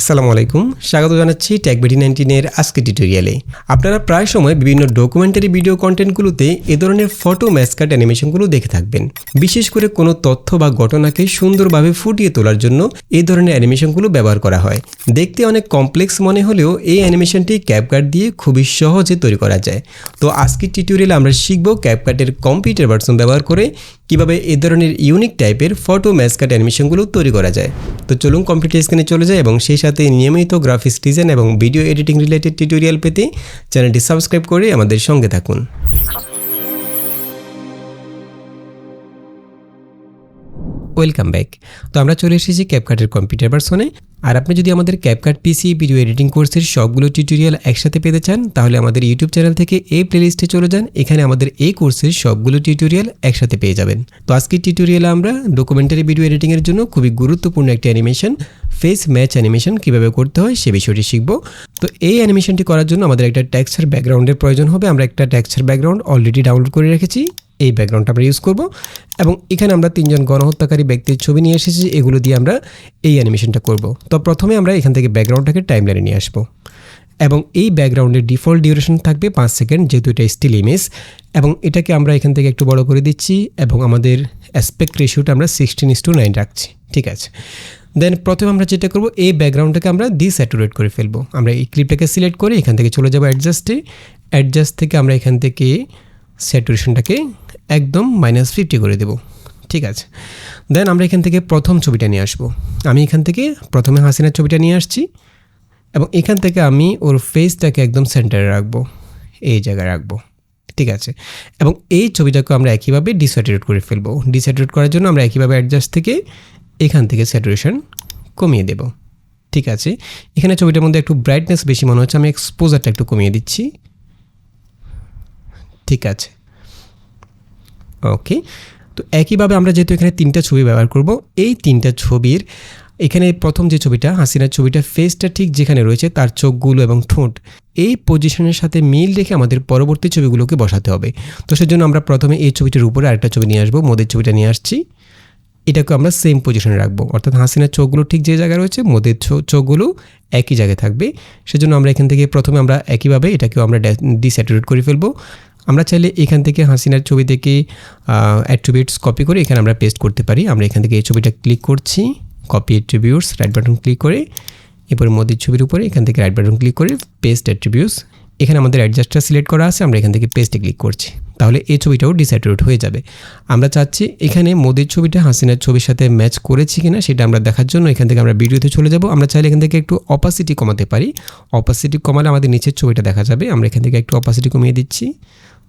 আসসালামু আলাইকুম। স্বাগত জানাচ্ছি ট্যাকবিডি নাইনটিনের আজকে টিউটোরিয়ালে আপনারা প্রায় সময় বিভিন্ন ডকুমেন্টারি ভিডিও কন্টেন্টগুলোতে এ ধরনের ফটো ম্যাসকাট অ্যানিমেশনগুলো দেখে থাকবেন। বিশেষ করে কোনো তথ্য বা ঘটনাকে সুন্দরভাবে ফুটিয়ে তোলার জন্য এই ধরনের অ্যানিমেশনগুলো ব্যবহার করা হয়। দেখতে অনেক কমপ্লেক্স মনে হলেও এই অ্যানিমেশনটি ক্যাপকাট দিয়ে খুবই সহজে তৈরি করা যায়। তো আজকের টিউটোরিয়ালে আমরা শিখব ক্যাপকাটের কম্পিউটার ভার্সন ব্যবহার করে কীভাবে এ ধরনের ইউনিক টাইপের ফটো ম্যাসকাট অ্যানিমেশনগুলো তৈরি করা যায়? তো চলুন কম্পিউটার স্ক্রিনে চলে যায় এবং সেই সাথে নিয়মিত গ্রাফিক্স ডিজাইন এবং ভিডিও এডিটিং রিলেটেড টিউটোরিয়াল পেতে চ্যানেলটি সাবস্ক্রাইব করে আমাদের সঙ্গে থাকুন। ওয়েলকাম ব্যাক তো আমরা চলে এসেছি ক্যাপকাটের কম্পিউটার ভার্সনে আর আপনি যদি আমাদের ক্যাপকাট পিসি ভিডিও এডিটিং কোর্সের সবগুলো টিউটোরিয়াল একসাথে পেতে চান, তাহলে আমাদের ইউটিউব চ্যানেল থেকে এই প্লেলিস্টে চলে যান। এখানে আমাদের এই কোর্সের সবগুলো টিউটোরিয়াল একসাথে পেয়ে যাবেন। তো আজকের টিউটোরিয়ালে আমরা ডকুমেন্টারি ভিডিও এডিটিংয়ের জন্য খুবই গুরুত্বপূর্ণ একটি অ্যানিমেশন ফেস ম্যাচ অ্যানিমেশন কীভাবে করতে হয় সে বিষয়টি শিখব। তো এই অ্যানিমেশনটি করার জন্য আমাদের একটা টেক্সচার ব্যাকগ্রাউন্ডের প্রয়োজন হবে। আমরা একটা টেক্সচার ব্যাকগ্রাউন্ড অলরেডি ডাউনলোড করে রেখেছি। এই ব্যাকগ্রাউন্ডটা আমরা ইউজ করব। এবং এখানে আমরা তিনজন গণহত্যাকারী ব্যক্তির ছবি নিয়ে এসেছি, এগুলো দিয়ে আমরা এই অ্যানিমেশনটা করব। তো প্রথমে আমরা এখান থেকে ব্যাকগ্রাউন্ডটাকে টাইমলাইনে নিয়ে আসব। এবং এই ব্যাকগ্রাউন্ডের ডিফল্ট ডিউরেশন থাকবে পাঁচ সেকেন্ড যেহেতু এটা স্টিল ইমেজ এবং এটাকে আমরা এখান থেকে একটু বড় করে দিচ্ছি এবং আমাদের অ্যাসপেক্ট রেশিওটা আমরা সিক্সটিন ইস টু নাইন রাখছি, ঠিক আছে? দেন প্রথমে আমরা যেটা করব, এই ব্যাকগ্রাউন্ডটাকে আমরা ডিস্যাটুরেট করে ফেলব। আমরা এই ক্লিপটাকে সিলেক্ট করে এখান থেকে চলে যাব অ্যাডজাস্টে অ্যাডজাস্ট থেকে আমরা এখান থেকে স্যাচুরেশনটাকে একদম মাইনাস ফিফটি করে দেবো। ঠিক আছে? দেন আমরা এখান থেকে প্রথম ছবিটা নিয়ে আসব। আমি এখান থেকে প্রথমে হাসিনার ছবিটা নিয়ে আসছি এবং এখান থেকে আমি ওর ফেসটাকে একদম সেন্টারে রাখব। এই জায়গায় রাখব। ঠিক আছে? এবং এই ছবিটাকে আমরা একইভাবে ডিস্যাটুরেট করে ফেলব। ডিস্যাটুরেট করার জন্য আমরা একইভাবে অ্যাডজাস্ট থেকে এখান থেকে স্যাচুরেশন কমিয়ে দেব। ঠিক আছে? এখানে ছবিটার মধ্যে একটু ব্রাইটনেস বেশি মনে হচ্ছে। আমি এক্সপোজারটা একটু কমিয়ে দিচ্ছি। ঠিক আছে? ওকে তো একইভাবে আমরা যেহেতু এখানে তিনটা ছবি ব্যবহার করব, এই তিনটা ছবির, এখানে প্রথম যে ছবিটা, হাসিনার ছবিটা ফেসটা ঠিক যেখানে রয়েছে তার চোখগুলো এবং ঠোঁট, এই পজিশনের সাথে মিল রেখে আমাদের পরবর্তী ছবিগুলোকে বসাতে হবে। তো সেজন্য আমরা প্রথমে এই ছবিটির উপরে আরেকটা ছবি নিয়ে আসব, মোদের ছবিটা নিয়ে আসছি। এটাকে আমরা সেম পজিশনে রাখব, অর্থাৎ হাসিনার চোখগুলো ঠিক যে জায়গায় রয়েছে, মোদের চোখগুলো একই জায়গায় থাকবে। সেজন্য আমরা এখান থেকে প্রথমে আমরা একইভাবে এটাকেও আমরা ডিস্যাটুরেট করে ফেলব। আমরা চাইলে এখান থেকে হাসিনার ছবি থেকে অ্যাট্রিবিউটস কপি করে এখানে আমরা পেস্ট করতে পারি। আমরা এখান থেকে এই ছবিটা ক্লিক করছি copy attributes right button click করে, এরপরে মোদির ছবির উপরে এখান থেকে রাইট বাটন ক্লিক করে পেস্ট অ্যাট্রিবিউটস এখানে আমাদের অ্যাডজাস্টটা সিলেক্ট করা আছে, আমরা এখান থেকে পেস্টে ক্লিক করছি। তাহলে এই ছবিটাও ডিস্যাটুরেট হয়ে যাবে। আমরা চাচ্ছি এখানে মোদির ছবিটা হাসিনার ছবির সাথে ম্যাচ করেছি কিনা সেটা আমরা দেখার জন্য এখান থেকে আমরা ভিডিওতে চলে যাব। আমরা চাইলে এখান থেকে একটু অপাসিটি কমাতে পারি। অপাসিটি কমালে আমাদের নিচের ছবিটা দেখা যাবে। আমরা এখান থেকে একটু অপাসিটি কমিয়ে দিচ্ছি।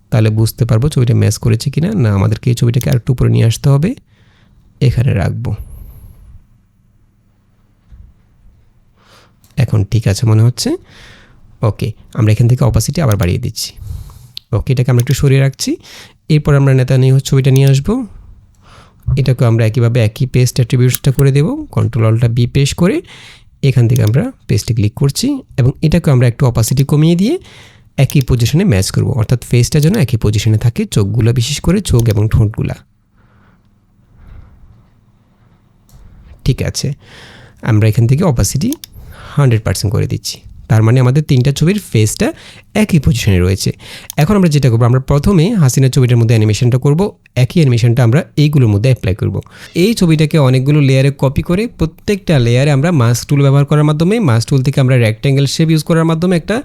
তাহলে বুঝতে পারব ছবিটা ম্যাচ করেছে কিনা। না, আমাদেরকে এই ছবিটাকে আরেকটু উপরে নিয়ে আসতে হবে। এখানে রাখব। এখন ঠিক আছে মনে হচ্ছে? ওকে, আমরা এখান থেকে অপাসিটি আবার বাড়িয়ে দিচ্ছি। ওকে, এটাকে আমরা একটু সরিয়ে রাখছি। এরপর আমরা নেতা নিয়ে ছবিটা নিয়ে আসব। এটাকে আমরা একইভাবে একই পেস্ট অ্যাট্রিবিউটসটা করে দেবো। কন্ট্রোল অলটা বি পেস্ট করে এখান থেকে আমরা পেস্টে ক্লিক করছি এবং এটাকে আমরা একটু অপাসিটি কমিয়ে দিয়ে একই পজিশনে ম্যাচ করব। অর্থাৎ ফেসটা যেন একই পজিশনে থাকে, চোখগুলো বিশেষ করে চোখ এবং ঠোঁটগুলা। ঠিক আছে। আমরা এখান থেকে অপাসিটি হান্ড্রেড পার্সেন্ট করে দিচ্ছি। তার মানে আমাদের তিনটা ছবির ফেসটা একই পজিশনে রয়েছে। এখন আমরা যেটা করব, আমরা প্রথমে হাসিনার ছবিটার মধ্যে অ্যানিমেশনটা করব, একই অ্যানিমেশনটা আমরা এইগুলোর মধ্যে অ্যাপ্লাই করব। এই ছবিটাকে অনেকগুলো লেয়ারে কপি করে প্রত্যেকটা লেয়ারে আমরা মাস টুল ব্যবহার করার মাধ্যমে মাস টুল থেকে আমরা রেক্ট্যাঙ্গেল শেপ ইউজ করার মাধ্যমে একটা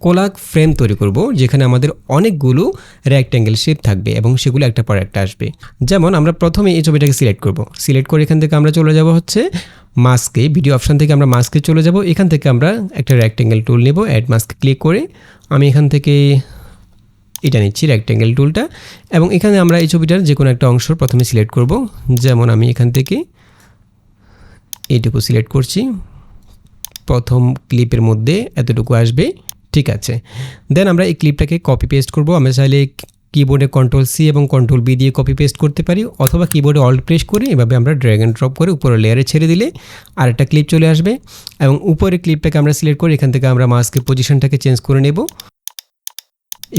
কোলাক ফ্রেম তৈরি করব, যেখানে আমাদের অনেকগুলো রেক্ট্যাঙ্গেল শেপ থাকবে এবং সেগুলো একটা পর একটা আসবে। যেমন আমরা প্রথমে এই ছবিটাকে সিলেক্ট করব। সিলেক্ট করে এখান থেকে আমরা চলে যাব হচ্ছে মাস্কে ভিডিও অপশান থেকে আমরা মাস্কে চলে যাব। এখান থেকে আমরা একটা রেক্ট্যাঙ্গেল টুল নেব অ্যাড মাস্ক ক্লিক করে আমি এখান থেকে এটা নিচ্ছি রেক্ট্যাঙ্গেল টুলটা এবং এখানে আমরা এই ছবিটার যে কোনো একটা অংশ প্রথমে সিলেক্ট করব। যেমন আমি এখান থেকে এইটুকু সিলেক্ট করছি। প্রথম ক্লিপের মধ্যে এতটুকু আসবে। ঠিক আছে। দেন আমরা এই ক্লিপটাকে কপি পেস্ট করব। আমরা চাইলে কিবোর্ডে কন্ট্রোল সি এবং কন্ট্রোল বি দিয়ে কপি পেস্ট করতে পারি অথবা কিবোর্ডে অল্ট প্রেস করে এভাবে আমরা ড্র্যাগ অ্যান্ড ড্রপ করে উপরে লেয়ারে ছেড়ে দিলে আরেকটা ক্লিপ চলে আসবে এবং উপরে ক্লিপটাকে আমরা সিলেক্ট করে এখান থেকে আমরা মাস্কের পজিশনটাকে চেঞ্জ করে নেব।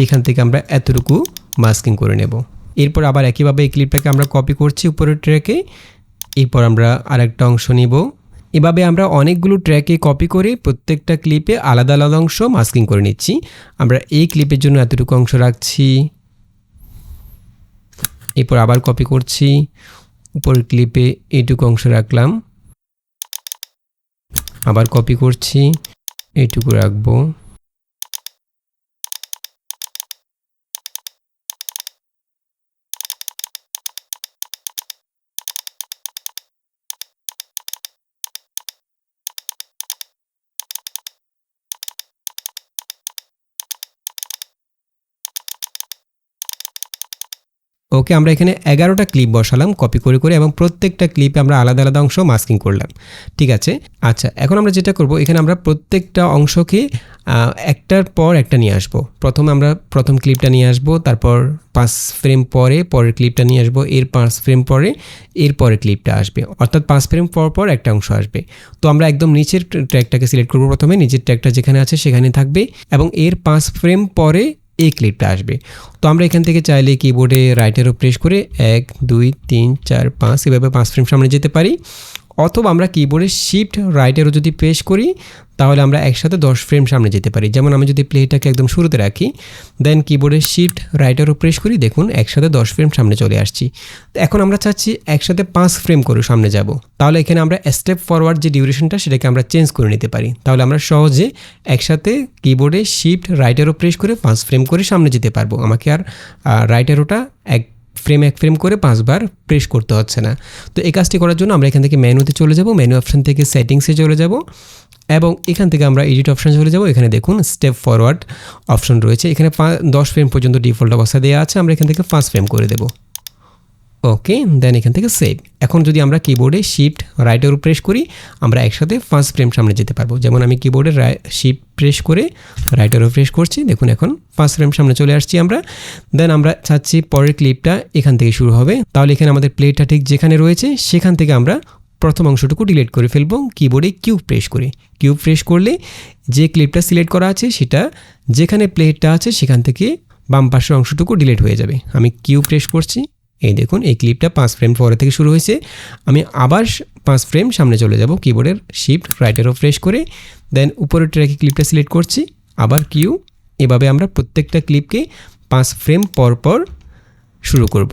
এখান থেকে আমরা এতটুকু মাস্কিং করে নেব। এরপর আবার একইভাবে এই ক্লিপটাকে আমরা কপি করছি উপরের ট্র্যাকে এরপর আমরা আরেকটা অংশ নিব। এভাবে আমরা অনেকগুলো ট্র্যাকে কপি করে প্রত্যেকটা ক্লিপে আলাদা আলাদা অংশ মাস্কিং করে নিচ্ছি। আমরা এই ক্লিপের জন্য এতটুকু অংশ রাখছি। এরপর আবার কপি করছি। উপরের ক্লিপে এইটুকু অংশ রাখলাম। আবার কপি করছি। এইটুকু রাখব। ওকে, আমরা এখানে এগারোটা ক্লিপ বসালাম কপি করে করে এবং প্রত্যেকটা ক্লিপে আমরা আলাদা আলাদা অংশ মাস্কিং করলাম। ঠিক আছে? আচ্ছা এখন আমরা যেটা করব, এখানে আমরা প্রত্যেকটা অংশকে একটার পর একটা নিয়ে আসব। প্রথম আমরা প্রথম ক্লিপটা নিয়ে আসব, তারপর পাঁচ ফ্রেম পরে, পরের ক্লিপটা নিয়ে আসব, এর পাঁচ ফ্রেম পরে, এর পরের ক্লিপটা আসবে। অর্থাৎ পাঁচ ফ্রেম পর পর একটা অংশ আসবে। তো আমরা একদম নিচের ট্র্যাকটাকে সিলেক্ট করব প্রথমে, নিচের ট্র্যাকটা যেখানে আছে সেখানে থাকবে এবং এর পাঁচ ফ্রেম পরে এই ক্লিপটা আসবে। তো আমরা এখান থেকে চাইলে কিবোর্ডে রাইটেরও প্রেস করে এক, দুই, তিন, চার, পাঁচ, এভাবে পাঁচ ফ্রেম সামনে যেতে পারি। অথবা আমরা কিবোর্ডে শিফট রাইটেরও যদি প্রেস করি, তাহলে আমরা একসাথে দশ ফ্রেম সামনে যেতে পারি। যেমন আমি যদি প্লেটাকে একদম শুরুতে রাখি দেন কিবোর্ডে শিফট রাইটারও প্রেস করি, দেখুন একসাথে দশ ফ্রেম সামনে চলে আসছি। এখন আমরা চাচ্ছি একসাথে পাঁচ ফ্রেম করে সামনে যাব। তাহলে এখানে আমরা স্টেপ ফরওয়ার্ড যে ডিউরেশনটা সেটাকে আমরা চেঞ্জ করে নিতে পারি। তাহলে আমরা সহজে একসাথে কিবোর্ডে শিফট রাইটারও প্রেস করে পাঁচ ফ্রেম করে সামনে যেতে পারব। আমাকে আর রাইটারোটা এক ফ্রেম এক ফ্রেম করে পাঁচবার প্রেস করতে হচ্ছে না। তো এই কাজটি করার জন্য আমরা এখান থেকে মেনুতে চলে যাব। মেনু অপশান থেকে সেটিংসে চলে যাব এবং এখান থেকে আমরা এডিট অপশান চলে যাব। এখানে দেখুন স্টেপ ফরওয়ার্ড অপশন রয়েছে। এখানে পা- দশ ফ্রেম পর্যন্ত ডিফল্ট অবস্থা দেওয়া আছে। আমরা এখান থেকে পাঁচ ফ্রেম করে দেবো। ওকে দেন এখান থেকে সেভ এখন যদি আমরা কিবোর্ডে শিফট রাইটের প্রেস করি, আমরা একসাথে ফার্স্ট ফ্রেম সামনে যেতে পারব। যেমন আমি কিবোর্ডে শিফট প্রেস করে রাইটের প্রেস করছি, দেখুন এখন ফার্স্ট ফ্রেম সামনে চলে আসছি আমরা। দেন আমরা চাচ্ছি পরের ক্লিপটা এখান থেকে শুরু হবে। তাহলে এখানে আমাদের প্লেটটা ঠিক যেখানে রয়েছে, সেখান থেকে আমরা প্রথম অংশটুকু ডিলিট করে ফেলব কিবোর্ডে কিউব প্রেস করে। কিউব প্রেস করলে যে ক্লিপটা সিলেক্ট করা আছে, সেটা যেখানে প্লেটটা আছে, সেখান থেকে বাম পাশের অংশটুকু ডিলিট হয়ে যাবে। আমি কিউ প্রেস করছি। এই দেখুন, এই ক্লিপটা পাঁচ ফ্রেম পরে থেকে শুরু হয়েছে। আমি আবার পাঁচ ফ্রেম সামনে চলে যাব কিবোর্ডের শিফট রাইটারও প্রেস করে দেন উপরের ট্র্যাকে ক্লিপটা সিলেক্ট করছি, আবার কিউ এভাবে আমরা প্রত্যেকটা ক্লিপকে পাঁচ ফ্রেম পর পর শুরু করব।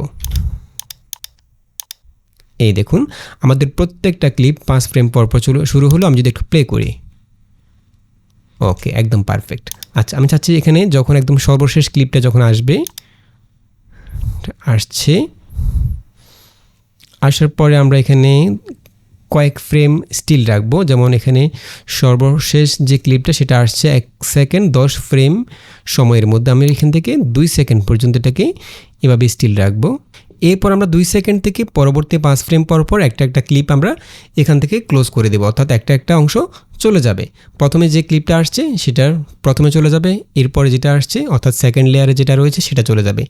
এই দেখুন, আমাদের প্রত্যেকটা ক্লিপ পাঁচ ফ্রেম পর পর শুরু হলো, আমি যদি একটু প্লে করি। ওকে একদম পারফেক্ট আচ্ছা আমি চাচ্ছি এখানে যখন একদম সর্বশেষ ক্লিপটা যখন আসবে আসছে। আসার পরে আমরা এখানে কয়েক ফ্রেম স্টিল রাখব। যেমন এখানে সর্বশেষ যে ক্লিপটা সেটা আসছে এক সেকেন্ড, দশ ফ্রেম সময়ের মধ্যে। আমি এখান থেকে দুই সেকেন্ড পর্যন্ত এটাকে এভাবে স্টিল রাখব। এরপর আমরা দুই সেকেন্ড থেকে পরবর্তী পাঁচ ফ্রেম পর পর একটা একটা ক্লিপ আমরা এখান থেকে ক্লোজ করে দেবো। অর্থাৎ একটা একটা অংশ চলে যাবে। প্রথমে যে ক্লিপটা আসছে সেটার প্রথমে চলে যাবে, এরপরে যেটা আসছে, অর্থাৎ সেকেন্ড লেয়ারে যেটা রয়েছে সেটা চলে যাবে।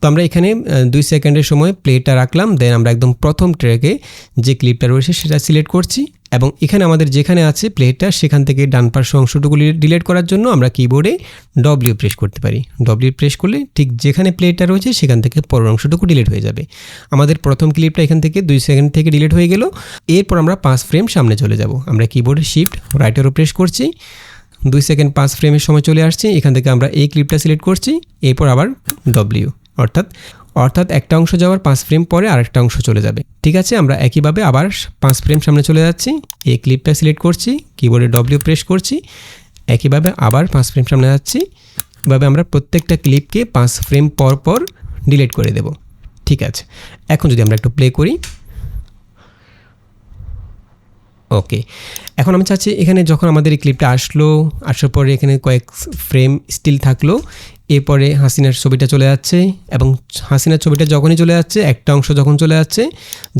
তো আমরা এখানে দুই সেকেন্ডের সময় প্লেটা রাখলাম দেন আমরা একদম প্রথম ট্র্যাকে যে ক্লিপটা রয়েছে সেটা সিলেক্ট করছি। এবং এখানে আমাদের যেখানে আছে প্লেটটা, সেখান থেকে ডান পার্শ্ব অংশটুকু ডিলেট করার জন্য আমরা কিবোর্ডে ডব্লিউ প্রেস করতে পারি। ডব্লিউ প্রেস করলে ঠিক যেখানে প্লেটটা রয়েছে, সেখান থেকে পরের অংশটুকু ডিলিট হয়ে যাবে। আমাদের প্রথম ক্লিপটা এখান থেকে দুই সেকেন্ড থেকে ডিলিট হয়ে গেল। এরপর আমরা পাঁচ ফ্রেম সামনে চলে যাব। আমরা কিবোর্ডে শিফট রাইটারও প্রেস করছি। দুই সেকেন্ড পাঁচ ফ্রেমের সময় চলে আসছে। এখান থেকে আমরা এই ক্লিপটা সিলেক্ট করছি। এরপর আবার ডব্লিউ অর্থাৎ অর্থাৎ একটা অংশ যাওয়ার পাঁচ ফ্রেম পরে আরেকটা অংশ চলে যাবে। ঠিক আছে? আমরা একইভাবে আবার পাঁচ ফ্রেম সামনে চলে যাচ্ছি। এই ক্লিপটা সিলেক্ট করছি কিবোর্ডে ডব্লিউ প্রেস করছি। একইভাবে আবার পাঁচ ফ্রেম সামনে যাচ্ছি। এভাবে আমরা প্রত্যেকটা ক্লিপকে পাঁচ ফ্রেম পর পর ডিলিট করে দেব। ঠিক আছে? এখন যদি আমরা একটু প্লে করি। ওকে এখন আমি চাচ্ছি এখানে যখন আমাদের এই ক্লিপটা আসলো, আসার পরে এখানে কয়েক ফ্রেম স্টিল থাকল এরপরে হাসিনার ছবিটা চলে যাচ্ছে এবং হাসিনার ছবিটা যখনই চলে যাচ্ছে, একটা অংশ যখন চলে যাচ্ছে,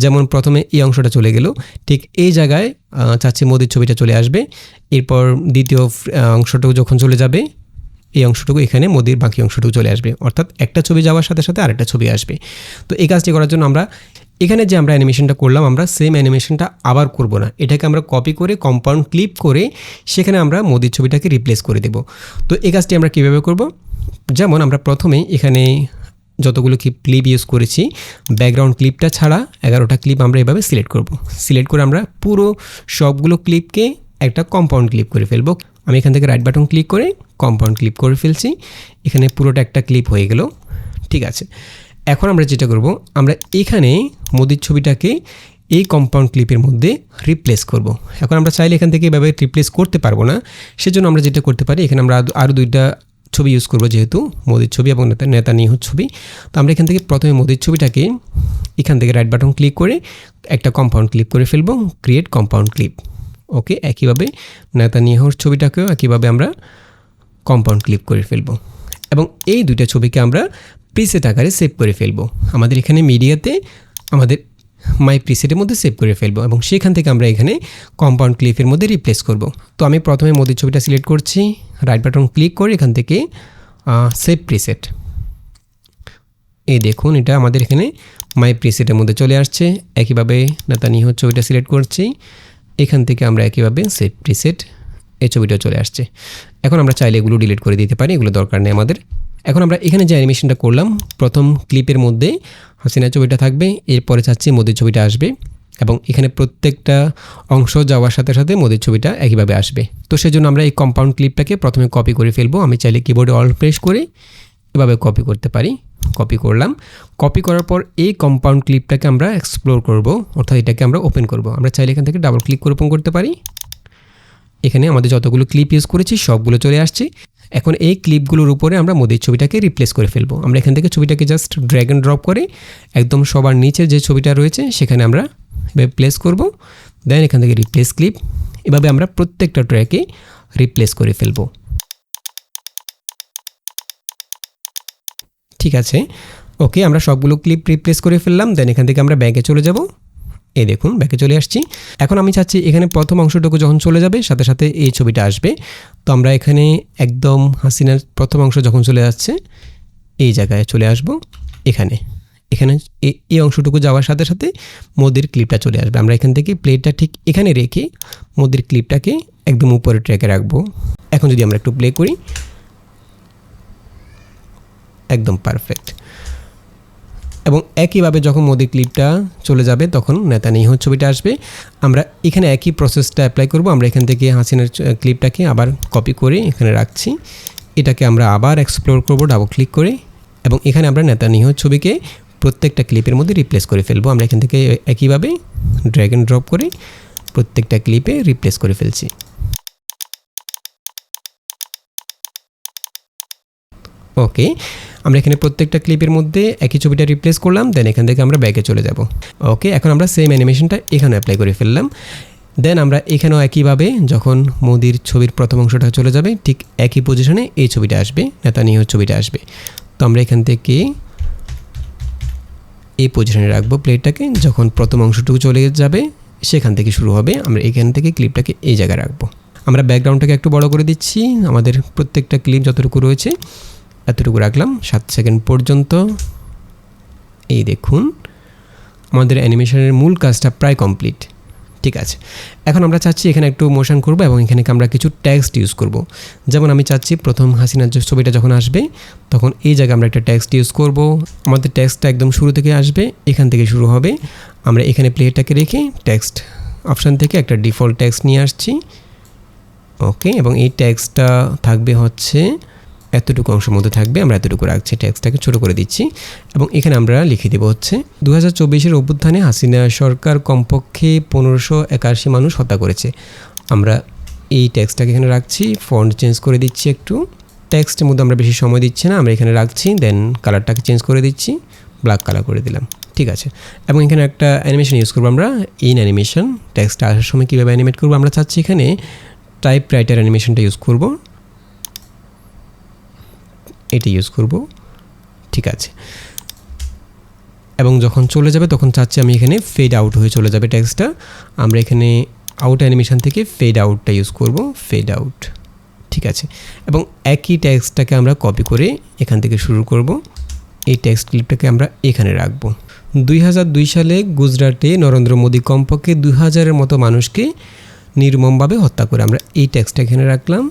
যেমন প্রথমে এই অংশটা চলে গেল। ঠিক এই জায়গায় চাচ্ছি মোদির ছবিটা চলে আসবে। এরপর দ্বিতীয় অংশটুকু যখন চলে যাবে, এই অংশটুকু এখানে মোদির বাকি অংশটুকু চলে আসবে। অর্থাৎ একটা ছবি যাওয়ার সাথে সাথে আরেকটা ছবি আসবে। তো এই কাজটি করার জন্য আমরা, এখানে যে আমরা অ্যানিমেশনটা করলাম, আমরা সেম অ্যানিমেশনটা আবার করব না। এটাকে আমরা কপি করে কম্পাউন্ড ক্লিপ করে, সেখানে আমরা মোদির ছবিটাকে রিপ্লেস করে দেব। তো এই কাজটি আমরা কীভাবে করব? যেমন আমরা প্রথমে এখানে যতগুলো ক্লিপ ক্লিপ ইউজ করেছি ব্যাকগ্রাউন্ড ক্লিপটা ছাড়া এগারোটা ক্লিপ আমরা এভাবে সিলেক্ট করব। সিলেক্ট করে আমরা পুরো সবগুলো ক্লিপকে একটা কম্পাউন্ড ক্লিপ করে ফেলব। আমি এখান থেকে রাইট বাটন ক্লিক করে কম্পাউন্ড ক্লিপ করে ফেলছি। এখানে পুরোটা একটা ক্লিপ হয়ে গেল। ঠিক আছে। এখন আমরা যেটা করব, আমরা এখানে মোদির ছবিটাকে এই কম্পাউন্ড ক্লিপের মধ্যে রিপ্লেস করব। এখন আমরা চাইলে এখান থেকে এভাবে রিপ্লেস করতে পারব না। সেজন্য আমরা যেটা করতে পারি, এখানে আমরা আরও দুইটা ছবি ইউজ করব যেহেতু, মোদির ছবি এবং নেতা নেতা নিহুর ছবি। তো আমরা এখান থেকে প্রথমে মোদির ছবিটাকে এখান থেকে রাইট বাটন ক্লিক করে একটা কম্পাউন্ড ক্লিপ করে ফেলব ক্রিয়েট কম্পাউন্ড ক্লিপ ওকে একইভাবে নেতা নিহুর ছবিটাকেও একইভাবে আমরা কম্পাউন্ড ক্লিপ করে ফেলব। এবং এই দুইটা ছবিকে আমরা প্রিসেট আকারে সেভ করে ফেলব। আমাদের এখানে মিডিয়াতে আমাদের মাই প্রিসেটের মধ্যে সেভ করে ফেলব এবং সেখান থেকে আমরা এখানে কম্পাউন্ড ক্লিপের মধ্যে রিপ্লেস করব। তো আমি প্রথমে মোদির ছবিটা সিলেক্ট করছি রাইট বাটন ক্লিক করে এখান থেকে সেভ প্রিসেট এই দেখুন, এটা আমাদের এখানে মাই প্রিসেটের মধ্যে চলে আসছে। একইভাবে নেতানিহ ছবিটা সিলেক্ট করছি। এখান থেকে আমরা একইভাবে সেভ প্রিসেট এই ছবিটা চলে আসছে। এখন আমরা চাইলে এগুলো ডিলিট করে দিতে পারি, এগুলো দরকার নেই আমাদের। এখন আমরা এখানে যে অ্যানিমেশনটা করলাম, প্রথম ক্লিপের মধ্যে হাসিনা ছবিটা থাকবে, এরপরে চাচ্ছি মোদির ছবিটা আসবে এবং এখানে প্রত্যেকটা অংশ যাওয়ার সাথে সাথে মোদির ছবিটা একইভাবে আসবে। তো সেজন্য আমরা এই কম্পাউন্ড ক্লিপটাকে প্রথমে কপি করে ফেলব। আমি চাইলে কিবোর্ডে অল প্রেস করে এভাবে কপি করতে পারি। কপি করলাম। কপি করার পর এই কম্পাউন্ড ক্লিপটাকে আমরা এক্সপ্লোর করব, অর্থাৎ এটাকে আমরা ওপেন করব। আমরা চাইলে এখান থেকে ডাবল ক্লিক করে ওপেন করতে পারি। এখানে আমাদের যতগুলো ক্লিপ ইউজ করেছি, সবগুলো চলে আসছে। এখন এই ক্লিপগুলোর উপরে আমরা মোদির ছবিটাকে রিপ্লেস করে ফেলব। আমরা এখান থেকে ছবিটাকে জাস্ট ড্র্যাগ অ্যান্ড ড্রপ করে একদম সবার নিচের যে ছবিটা রয়েছে, সেখানে আমরা এভাবে প্লেস করব। দেন এখান থেকে রিপ্লেস ক্লিপ এভাবে আমরা প্রত্যেকটা ট্র্যাকে রিপ্লেস করে ফেলব। ঠিক আছে? ওকে আমরা সবগুলো ক্লিপ রিপ্লেস করে ফেললাম। দেন এখান থেকে আমরা ব্যাগে চলে যাব। এই দেখুন, ব্যাকে চলে আসছি। এখন আমি চাচ্ছি এখানে প্রথম অংশটুকু যখন চলে যাবে, সাথে সাথে এই ছবিটা আসবে। তো আমরা এখানে একদম হাসিনার প্রথম অংশ যখন চলে যাচ্ছে, এই জায়গায় চলে আসব, এখানে। এখানে এই অংশটুকু যাওয়ার সাথে সাথে মোদির ক্লিপটা চলে আসবে। আমরা এখান থেকে প্লেটটা ঠিক এখানে রেখে মোদির ক্লিপটাকে একদম উপরে ট্র্যাকে রাখব। এখন যদি আমরা একটু প্লে করি, একদম পারফেক্ট। এবং একইভাবে যখন মোদির ক্লিপটা চলে যাবে, তখন নেতানিহ ছবিটা আসবে। আমরা এখানে একই প্রসেসটা অ্যাপ্লাই করব। আমরা এখান থেকে হাসিনার ক্লিপটাকে আবার কপি করে এখানে রাখছি। এটাকে আমরা আবার এক্সপ্লোর করব ডাবল ক্লিক করে। এবং এখানে আমরা নেতানিহ ছবিকে প্রত্যেকটা ক্লিপের মধ্যে রিপ্লেস করে ফেলব। আমরা এখান থেকে একইভাবে ড্র্যাগ অ্যান্ড ড্রপ করে প্রত্যেকটা ক্লিপে রিপ্লেস করে ফেলছি। ওকে আমরা এখানে প্রত্যেকটা ক্লিপের মধ্যে একই ছবিটা রিপ্লেস করলাম দেন এখান থেকে আমরা ব্যাগে চলে যাব। ওকে এখন আমরা সেম অ্যানিমেশনটা এখানে অ্যাপ্লাই করে ফেললাম। দেন আমরা এখানেও একইভাবে যখন মোদির ছবির প্রথম অংশটা চলে যাবে, ঠিক একই পজিশনে এই ছবিটা আসবে নেতানিহর ছবিটা আসবে। তো আমরা এখান থেকে এই পজিশনে রাখব প্লেটটাকে যখন প্রথম অংশটুকু চলে যাবে, সেখান থেকে শুরু হবে। আমরা এখান থেকে ক্লিপটাকে এই জায়গায় রাখব। আমরা ব্যাকগ্রাউন্ডটাকে একটু বড় করে দিচ্ছি। আমাদের প্রত্যেকটা ক্লিপ যতটুকু রয়েছে এতটুকু রাখলাম। সাত সেকেন্ড পর্যন্ত। এই দেখুন, আমাদের অ্যানিমেশনের মূল কাজটা প্রায় কমপ্লিট। ঠিক আছে। এখন আমরা চাচ্ছি এখানে একটু মোশন করব এবং এখানে আমরা কিছু ট্যাক্সট ইউজ করব। যেমন আমি চাচ্ছি প্রথম হাসিনার যে ছবিটা যখন আসবে, তখন এই জায়গায় আমরা একটা ট্যাক্সট ইউজ করব। আমাদের ট্যাক্সটা একদম শুরু থেকে আসবে, এখান থেকে শুরু হবে। আমরা এখানে প্লেটাকে রেখে ট্যাক্সট অপশান থেকে একটা ডিফল্ট ট্যাক্স নিয়ে আসছি। ওকে এবং এই ট্যাক্সটা থাকবে হচ্ছে এতটুকু অংশ মধ্যে থাকবে, আমরা এতটুকু রাখছি ট্যাক্সটাকে ছোটো করে দিচ্ছি। এবং এখানে আমরা লিখে দেবো হচ্ছে দু হাজার চব্বিশের অভ্যুত্থানে হাসিনা সরকার কমপক্ষে পনেরোশো একাশি মানুষ হত্যা করেছে। আমরা এই ট্যাক্সটাকে এখানে রাখছি ফন্ট চেঞ্জ করে দিচ্ছি একটু। ট্যাক্সটের মধ্যে আমরা বেশি সময় দিচ্ছি না, আমরা এখানে রাখছি দেন কালারটাকে চেঞ্জ করে দিচ্ছি ব্ল্যাক কালার করে দিলাম। ঠিক আছে। এবং এখানে একটা অ্যানিমেশন ইউজ করব আমরা ইন অ্যানিমেশন ট্যাক্সটা আসার সময় কীভাবে অ্যানিমেট করব আমরা চাচ্ছি এখানে টাইপ রাইটার অ্যানিমেশনটা ইউজ করব। এটি ইউজ করব। ঠিক আছে। এবং যখন চলে যাবে, তখন চাচ্ছি আমি এখানে ফেড আউট হয়ে চলে যাবে টেক্সটটা আমরা এখানে আউট অ্যানিমেশন থেকে ফেড আউটটা ইউজ করব ফেড আউট ঠিক আছে। এবং একই ট্যাক্সটাকে আমরা কপি করে এখান থেকে শুরু করব। এই টেক্সট ক্লিপটাকে আমরা এখানে রাখব। দুই দুই সালে গুজরাটে নরেন্দ্র মোদী কমপক্ষে দুই হাজারের মতো মানুষকে নির্মমভাবে হত্যা করে আমরা এই ট্যাক্সটা এখানে রাখলাম।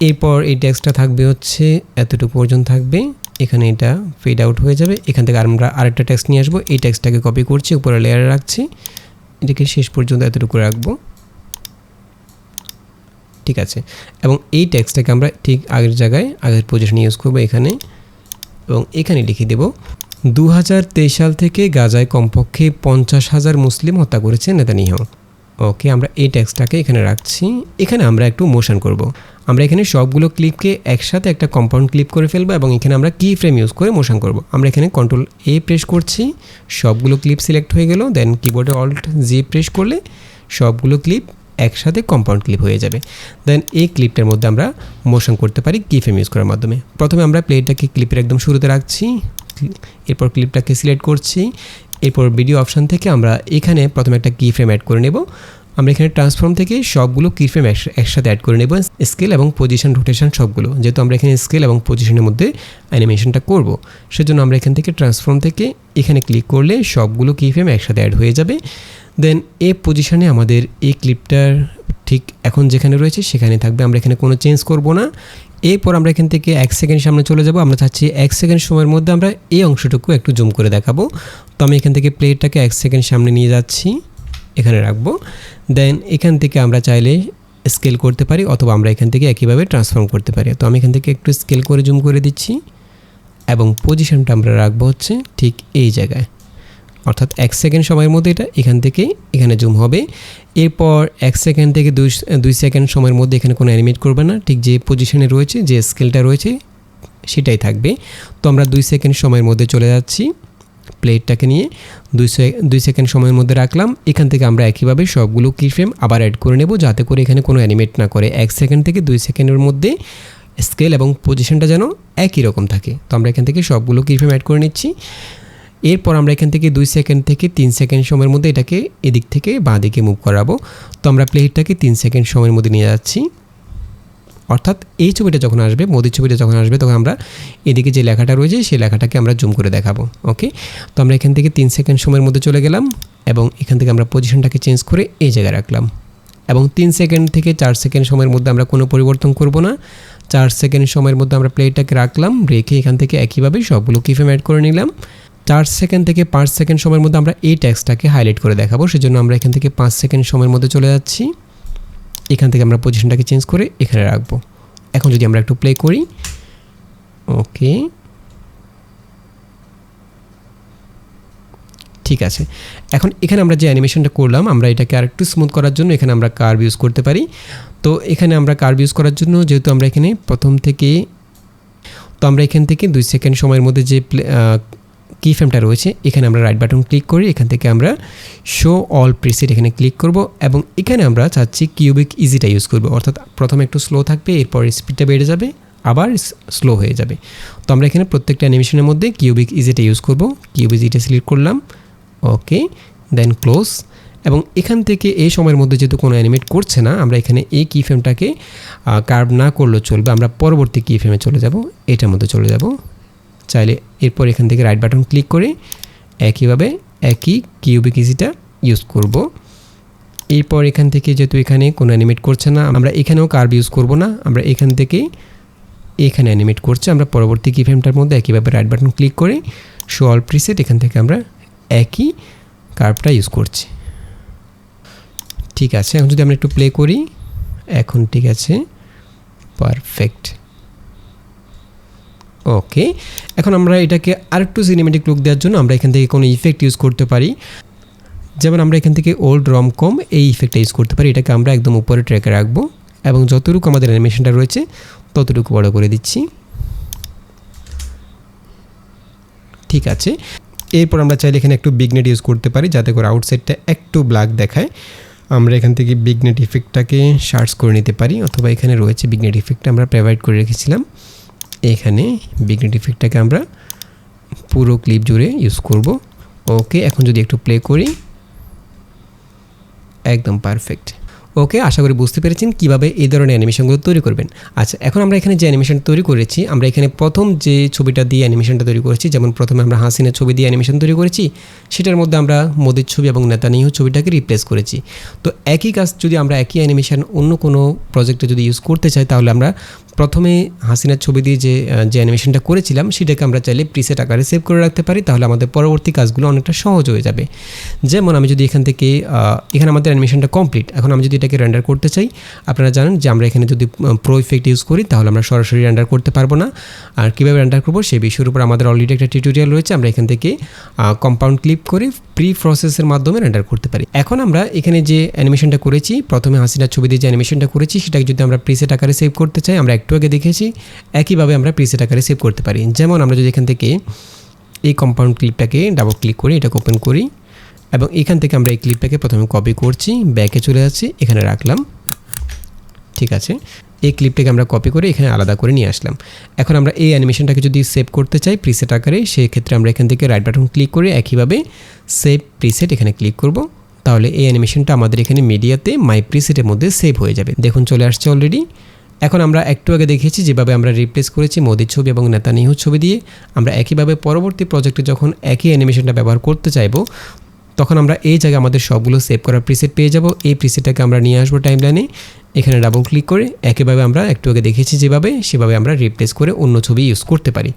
এরপর এই ট্যাক্সটা থাকবে হচ্ছে, এতটুকু পর্যন্ত থাকবে। এখানে এটা ফেড আউট হয়ে যাবে। এখান থেকে আমরা আরেকটা টেক্সট নিয়ে আসব। এই টেক্সটটাকে কপি করছি, উপরে লেয়ারে রাখছি। এটাকে শেষ পর্যন্ত এতটুকু রাখব। ঠিক আছে। এবং এই টেক্সটটাকে আমরা ঠিক আগের জায়গায়, আগের পজিশনে ইউজ করব এখানে। এবং এখানে লিখে দেব দু হাজার তেইশ সাল থেকে গাজায় কমপক্ষে পঞ্চাশ হাজার মুসলিম হত্যা করেছে নেতানিয়াহু। ওকে, আমরা এই টেক্সটটাকে এখানে রাখছি। এখানে আমরা একটু মোশন করব। আমরা এখানে সবগুলো ক্লিপকে একসাথে একটা কম্পাউন্ড ক্লিপ করে ফেলব এবং এখানে আমরা কি ফ্রেম ইউজ করে মোশন করব। আমরা এখানে কন্ট্রোল এ প্রেস করছি, সবগুলো ক্লিপ সিলেক্ট হয়ে গেল দেন কিবোর্ডে অল্ট জি প্রেস করলে সবগুলো ক্লিপ একসাথে কম্পাউন্ড ক্লিপ হয়ে যাবে। দেন এই ক্লিপটার মধ্যে আমরা মোশন করতে পারি কি ফ্রেম ইউজ করার মাধ্যমে। প্রথমে আমরা প্লেটাকে ক্লিপের একদম শুরুতে রাখছি, এরপর ক্লিপটাকে সিলেক্ট করছি, এরপর ভিডিও অপশান থেকে আমরা এখানে প্রথমে একটা কি ফ্রেম অ্যাড করে নেব। আমরা এখানে ট্রান্সফর্ম থেকে সবগুলো কি ফ্রেম একসাথে অ্যাড করে নেব স্কেল এবং পজিশন রোটেশন সবগুলো। যেহেতু আমরা এখানে স্কেল এবং পজিশনের মধ্যে অ্যানিমেশনটা করব, সেজন্য আমরা এখান থেকে ট্রান্সফর্ম থেকে এখানে ক্লিক করলে সবগুলো কি ফ্রেম একসাথে অ্যাড হয়ে যাবে। দেন এ পজিশনে আমাদের এই ক্লিপটার ঠিক এখন যেখানে রয়েছে সেখানে থাকবে। আমরা এখানে কোনো চেঞ্জ করব না। এরপর আমরা এখান থেকে এক সেকেন্ড সামনে চলে যাব। আমরা চাচ্ছি এক সেকেন্ড সময়ের মধ্যে আমরা এই অংশটুকু একটু জুম করে দেখাবো। তো আমি এখান থেকে প্লেটটাকে এক সেকেন্ড সামনে নিয়ে যাচ্ছি। এখানে রাখব। দেন এখান থেকে আমরা চাইলে স্কেল করতে পারি অথবা আমরা এখান থেকে একইভাবে ট্রান্সফর্ম করতে পারি। তো আমি এখান থেকে একটু স্কেল করে জুম করে দিচ্ছি এবং পজিশনটা আমরা রাখব হচ্ছে ঠিক এই জায়গায়। অর্থাৎ এক সেকেন্ড সময়ের মধ্যে এটা এখান থেকে এখানে জুম হবে। এরপর এক সেকেন্ড থেকে দুই দুই সেকেন্ড সময়ের মধ্যে এখানে কোনো অ্যানিমেট করবে না। ঠিক যে পজিশনে রয়েছে, যে স্কেলটা রয়েছে, সেটাই থাকবে। তো আমরা দুই সেকেন্ড সময়ের মধ্যে চলে যাচ্ছি। প্লেটটাকে নিয়ে দুই দুই সেকেন্ড সময়ের মধ্যে রাখলাম। এখান থেকে আমরা একইভাবে সবগুলো কি ফ্রেম আবার অ্যাড করে নেব যাতে করে এখানে কোনো অ্যানিমেট না করে। এক সেকেন্ড থেকে দুই সেকেন্ডের মধ্যে স্কেল এবং পজিশনটা যেন একই রকম থাকে। তো আমরা এখান থেকে সবগুলো কি ফ্রেম অ্যাড করে নিচ্ছি। এরপর আমরা এখান থেকে দুই সেকেন্ড থেকে তিন সেকেন্ড সময়ের মধ্যে এটাকে এদিক থেকে বাঁ দিকে মুভ করাবো। তো আমরা প্লেটটাকে তিন সেকেন্ড সময়ের মধ্যে নিয়ে যাচ্ছি। অর্থাৎ এই ছবিটা যখন আসবে মোদির ছবিটা যখন আসবে, তখন আমরা এদিকে যে লেখাটা রয়েছে, সেই লেখাটাকে আমরা জুম করে দেখাবো, ওকে? তো আমরা এখান থেকে তিন সেকেন্ড সময়ের মধ্যে চলে গেলাম এবং এখান থেকে আমরা পজিশনটাকে চেঞ্জ করে এই জায়গায় রাখলাম। এবং তিন সেকেন্ড থেকে চার সেকেন্ড সময়ের মধ্যে আমরা কোনো পরিবর্তন করব না। চার সেকেন্ড সময়ের মধ্যে আমরা প্লেটটাকে রাখলাম, রেখে এখান থেকে একইভাবে সবগুলো কিফেম অ্যাড করে নিলাম। চার সেকেন্ড থেকে পাঁচ সেকেন্ড সময়ের মধ্যে আমরা এই ট্যাক্সটাকে হাইলাইট করে দেখাবো, সেজন্য আমরা এখান থেকে পাঁচ সেকেন্ড সময়ের মধ্যে চলে যাচ্ছি। এখান থেকে আমরা পজিশনটাকে চেঞ্জ করে এখানে রাখব। এখন যদি আমরা একটু প্লে করি ওকে ঠিক আছে। এখন এখানে আমরা যে অ্যানিমেশনটা করলাম, আমরা এটাকে আরেকটু স্মুথ করার জন্য এখানে আমরা কার্ভ ইউজ করতে পারি। তো এখানে আমরা কার্ভ ইউজ করার জন্য যেহেতু আমরা এখানে প্রথম থেকে, তো আমরা এখান থেকে দুই সেকেন্ড সময়ের মধ্যে যে কি ফ্রেমটা রয়েছে, এখানে আমরা রাইট বাটন ক্লিক করি, এখান থেকে আমরা শো অল প্রিসেট এখানে ক্লিক করব এবং এখানে আমরা চাচ্ছি কিউবিক ইজিটা ইউজ করব। অর্থাৎ প্রথমে একটু স্লো থাকবে, এরপর স্পিডটা বেড়ে যাবে, আবার স্লো হয়ে যাবে। তো আমরা এখানে প্রত্যেকটা অ্যানিমেশনের মধ্যে কিউবিক ইজিটা ইউজ করব। কিউবিক ইজিটা সিলেক্ট করলাম ওকে দেন ক্লোজ এবং এখান থেকে এই সময়ের মধ্যে যেহেতু কোনো অ্যানিমেট করছে না, আমরা এখানে এই কি ফ্রেমটাকে কার্ভ না করলেও চলবে, আমরা পরবর্তী কি ফ্রেমে চলে যাব, এটার মধ্যে চলে যাব। চাইলে এরপর এখান থেকে রাইট বাটন ক্লিক করে একইভাবে একই কিউবিক ইজিটা ইউজ করব। এরপর এখান থেকে যেহেতু এখানে কোনো অ্যানিমেট করছে না, আমরা এখানেও কার্ভ ইউজ করব না, আমরা এখান থেকে এখানে অ্যানিমেট করছে, আমরা পরবর্তী কি ফ্রেমটার মধ্যে একইভাবে রাইট বাটন ক্লিক করে শো অল প্রিসেট এখান থেকে আমরা একই কার্ভটা ইউজ করছি। ঠিক আছে, এখন যদি আমরা একটু প্লে করি, এখন ঠিক আছে পারফেক্ট ওকে এখন আমরা এটাকে আরেকটু সিনেমেটিক লুক দেওয়ার জন্য আমরা এখান থেকে কোনো ইফেক্ট ইউজ করতে পারি। যেমন আমরা এখান থেকে ওল্ড রম কম এই ইফেক্টটা ইউজ করতে পারি। এটাকে আমরা একদম উপরে ট্র্যাকে রাখব এবং যতটুকু আমাদের অ্যানিমেশনটা রয়েছে, ততটুকু বড় করে দিচ্ছি। ঠিক আছে। এরপর আমরা চাইলে এখানে একটু বিগনেট ইউজ করতে পারি, যাতে করে আউটসাইডটা একটু ব্ল্যাক দেখায়। আমরা এখান থেকে বিগনেট ইফেক্টটাকে সার্চ করে নিতে পারি, অথবা এখানে রয়েছে বিগনেট ইফেক্টটা আমরা প্রোভাইড করে রেখেছিলাম। এখানে বিগনেট ইফেক্টটাকে আমরা পুরো ক্লিপ জুড়ে ইউজ করব। ওকে এখন যদি একটু প্লে করি। একদম পারফেক্ট ওকে আশা করি বুঝতে পেরেছেন কীভাবে এই ধরনের অ্যানিমেশনগুলো তৈরি করবেন। আচ্ছা এখন আমরা এখানে যে অ্যানিমেশন তৈরি করেছি, আমরা এখানে প্রথম যে ছবিটা দিয়ে অ্যানিমেশনটা তৈরি করেছি, যেমন প্রথমে আমরা হাসিনের ছবি দিয়ে অ্যানিমেশন তৈরি করেছি, সেটার মধ্যে আমরা মোদির ছবি এবং নেতানিহ ছবিটাকে রিপ্লেস করেছি। তো একই কাজ যদি আমরা একই অ্যানিমেশন অন্য কোনো প্রজেক্টে যদি ইউজ করতে চাই, তাহলে আমরা প্রথমে হাসিনার ছবি দিয়ে যে যে অ্যানিমেশনটা করেছিলাম, সেটাকে আমরা চাইলে প্রিসেট আকারে সেভ করে রাখতে পারি, তাহলে আমাদের পরবর্তী কাজগুলো অনেকটা সহজ হয়ে যাবে। যেমন আমি যদি এখান থেকে এখানে আমাদের অ্যানিমেশনটা কমপ্লিট এখন আমি যদি এটাকে রেন্ডার করতে চাই, আপনারা জানেন যে আমরা এখানে যদি প্রো ইফেক্ট ইউজ করি, তাহলে আমরা সরাসরি রেন্ডার করতে পারব না। আর কীভাবে রেন্ডার করব সেই বিষয়ের উপর আমাদের অলরেডি একটা টিউটোরিয়াল রয়েছে, আমরা এখান থেকে কম্পাউন্ড ক্লিপ করে প্রি প্রসেসের মাধ্যমে রেন্ডার করতে পারি। এখন আমরা এখানে যে অ্যানিমেশনটা করেছি, প্রথমে হাসিনার ছবি দিয়ে যে অ্যানিমেশনটা করেছি, সেটাকে যদি আমরা প্রিসেট আকারে সেভ করতে চাই, আমরা আগে দেখেছি, একইভাবে আমরা প্রিসেট আকারে সেভ করতে পারি। যেমন আমরা যদি এখান থেকে এই কম্পাউন্ড ক্লিপটাকে ডাবল ক্লিক করি, এটাকে ওপেন করি, এবং এখান থেকে আমরা এই ক্লিপটাকে প্রথমে কপি করছি ব্যাকে চলে যাচ্ছি, এখানে রাখলাম। ঠিক আছে? এই ক্লিপটাকে আমরা কপি করে এখানে আলাদা করে নিয়ে আসলাম। এখন আমরা এই অ্যানিমেশনটাকে যদি সেভ করতে চাই প্রিসেট আকারে সেই ক্ষেত্রে আমরা এখান থেকে রাইট বাটন ক্লিক করে একইভাবে সেভ প্রিসেট এখানে ক্লিক করব। তাহলে এই অ্যানিমেশনটা আমাদের এখানে মিডিয়াতে মাই প্রিসেটের মধ্যে সেভ হয়ে যাবে। দেখুন চলে আসছে অলরেডি এখন আমরা একটু আগে দেখেছি যেভাবে আমরা রিপ্লেস করেছি মোদির ছবি এবং নেতানিহুর ছবি দিয়ে। আমরা একইভাবে পরবর্তী প্রজেক্টে যখন একই অ্যানিমেশনটা ব্যবহার করতে চাইব, তখন আমরা এই জায়গায় আমাদের সবগুলো সেভ করার প্রিসেট পেয়ে যাব। এই প্রিসেটটাকে আমরা নিয়ে আসব টাইমলাইনে এখানে ডাবল ক্লিক করে একইভাবে আমরা একটু আগে দেখেছি যেভাবে, সেভাবে আমরা রিপ্লেস করে অন্য ছবি ইউজ করতে পারি।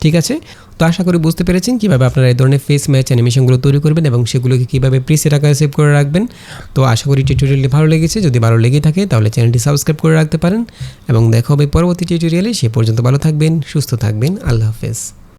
ঠিক আছে? তো আশা করি বুঝতে পেরেছেন কীভাবে আপনারা এই ধরনের ফেস ম্যাচ অ্যানিমেশনগুলো তৈরি করবেন এবং সেগুলোকে কীভাবে প্রিসেট আকারে সেভ করে রাখবেন। তো আশা করি টিউটোরিয়ালটি ভালো লেগেছে। যদি ভালো লেগে থাকে তাহলে চ্যানেলটি সাবস্ক্রাইব করে রাখতে পারেন। এবং দেখা হবে পরবর্তী টিউটোরিয়ালে সে পর্যন্ত ভালো থাকবেন, সুস্থ থাকবেন। আল্লাহ হাফেজ।